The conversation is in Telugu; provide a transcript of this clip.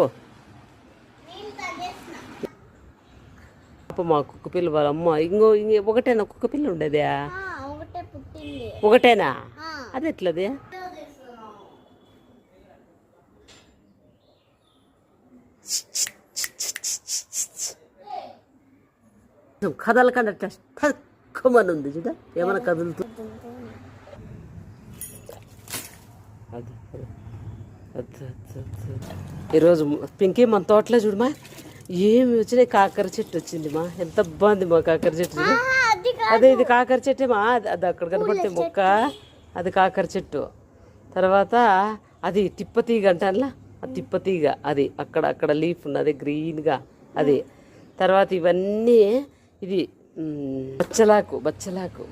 ఓ పాప మా కుక్క పిల్ల వాళ్ళ అమ్మ. ఇంకో ఇంక ఒకటేనా కుక్క పిల్ల ఉండేదా? ఒకటేనా? అది ఎట్లది? కదలకుండా తక్కువని ఉంది చూడ. ఏమైనా కదులుతుంది అది, అది, అది, అది, అది. ఈరోజు పింకీ మన తోటలో చూడమా. ఏమి వచ్చినాయి? కాకర చెట్టు వచ్చింది మా. ఎంత బాగుంది మా కాకర చెట్టు అది ఇది కాకర చెట్టే మా. అది అది అక్కడ కనపడితే మొక్క. అది కాకర చెట్టు. తర్వాత అది తిప్పతీగ అంటానులా? ఆ తిప్పతీగ అది అక్కడ అక్కడ లీఫ్ ఉన్నది గ్రీన్గా. అది. తర్వాత ఇవన్నీ ఇది బచ్చలాకు బచ్చలాకు.